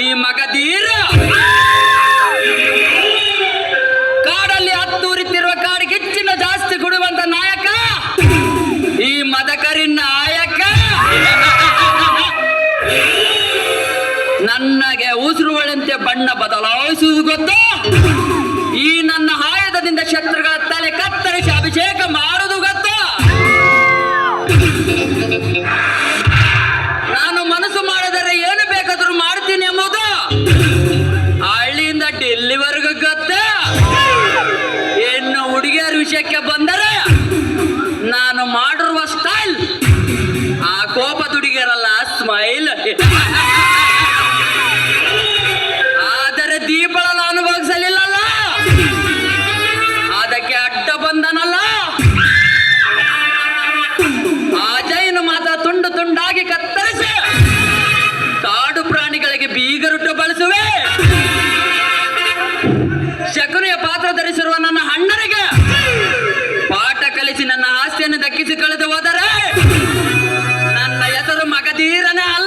ಮಗಧೀರ ಕಾಡಲ್ಲಿ ಹತ್ತೂರಿತಿರುವ ಕಾಡಿಗೆ ಹೆಚ್ಚಿನ ಜಾಸ್ತಿ ಕೊಡುವಂತ ನಾಯಕ. ಈ ಮದಕರಿ ನಾಯಕ. ನನಗೆ ಉಸಿರುಗಳಂತೆ ಬಣ್ಣ ಬದಲಾಯಿಸುವುದು ಗೊತ್ತು? ಈ ನನ್ನ ಆಯುಧದಿಂದ ಶತ್ರುಗಳ ತಲೆ ಕತ್ತರಿಸಿ ಅಭಿಷೇಕ ಮಾಡುವುದು ಗೊತ್ತಾ? ಗೊತ್ತಾ? ಇನ್ನು ಹುಡುಗಿಯರ ವಿಷಯಕ್ಕೆ ಬಂದರೆ ನಾನು ಮಾಡಿರುವ ಸ್ಟೈಲ್ ಆ ಕೋಪ ಹುಡುಗಿಯರಲ್ಲ ಸ್ಮೈಲ್ ಶಕುನಿಯ ಪಾತ್ರ ಧರಿಸಿರುವ ನನ್ನ ಅಣ್ಣನಿಗೆ ಪಾಠ ಕಲಿಸಿ ನನ್ನ ಆಸ್ತಿಯನ್ನು ದಕ್ಕಿಸಿ ಕಳೆದು ಹೋದರೆ ನನ್ನ ಹೆಸರು ಮಗದೀರನೇ ಅಲ್ಲ.